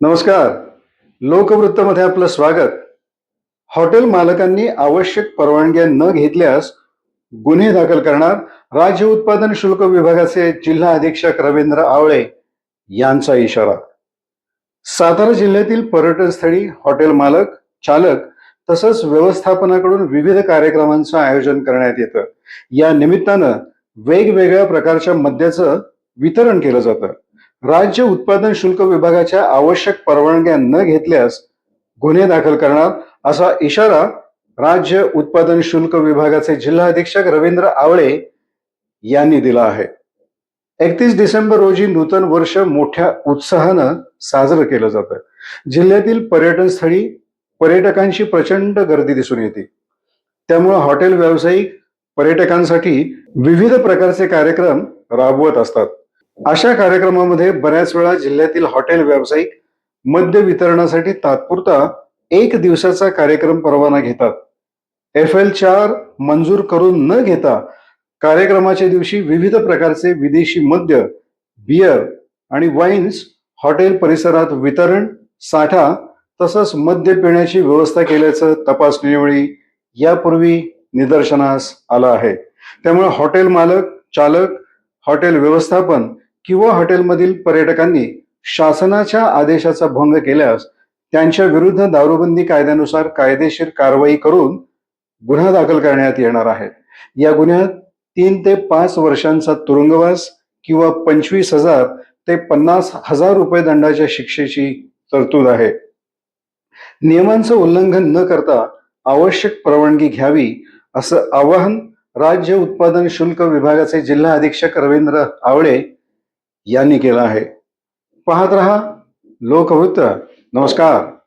नमस्कार. लोकवृत्तमध्ये आपलं स्वागत. हॉटेल मालकांनी आवश्यक परवानग्या न घेतल्यास गुन्हे दाखल करणार राज्य उत्पादन शुल्क विभागाचे जिल्हा अधीक्षक रवींद्र आवळे यांचा इशारा. सातारा जिल्ह्यातील पर्यटन स्थळी हॉटेल मालक चालक तसंच व्यवस्थापनाकडून विविध कार्यक्रमांचं आयोजन करण्यात येतं. या निमित्तानं वेगवेगळ्या प्रकारच्या मद्याचं वितरण केलं जातं. राज्य उत्पादन शुल्क विभागाच्या आवश्यक परवानग्या न घेतल्यास गुन्हे दाखल करणार असा इशारा राज्य उत्पादन शुल्क विभागाचे जिल्हा अधीक्षक रवींद्र आवळे यांनी दिला आहे. एकतीस डिसेंबर रोजी नूतन वर्ष मोठ्या उत्साहानं साजरं केलं जातं. जिल्ह्यातील पर्यटन स्थळी पर्यटकांची प्रचंड गर्दी दिसून येते. त्यामुळे हॉटेल व्यावसायिक पर्यटकांसाठी विविध प्रकारचे कार्यक्रम राबवत असतात. अशा कार्यक्रमामध्ये बऱ्याच वेळा जिल्ह्यातील हॉटेल व्यावसायिक मद्य वितरणासाठी तात्पुरता एक दिवसाचा कार्यक्रम परवाना घेतात. एफ एल चार मंजूर करून न घेता कार्यक्रमाच्या दिवशी विविध प्रकारचे विदेशी मद्य बियर आणि वाईन्स हॉटेल परिसरात वितरण साठा तसंच मद्य पिण्याची व्यवस्था केल्याचं तपासणीवेळी यापूर्वी निदर्शनास आलं आहे. त्यामुळे हॉटेल मालक चालक हॉटेल व्यवस्थापन किंवा हॉटेलमधील पर्यटकांनी शासनाच्या आदेशाचा भंग केल्यास त्यांच्या विरुद्ध दारूबंदी कायद्यानुसार कायदेशीर कारवाई करून गुन्हा दाखल करण्यात येणार आहे. या गुन्ह्यात तीन ते पाच वर्षांचा तुरुंगवास किंवा पंचवीस हजार ते पन्नास हजार रुपये दंडाच्या शिक्षेची तरतूद आहे. नियमांचं उल्लंघन न करता आवश्यक परवानगी घ्यावी असं आवाहन राज्य उत्पादन शुल्क विभागाचे जिल्हा अधीक्षक रवींद्र आवळे यांनी केलं आहे. पाहत रहा लोकवृत्त. नमस्कार.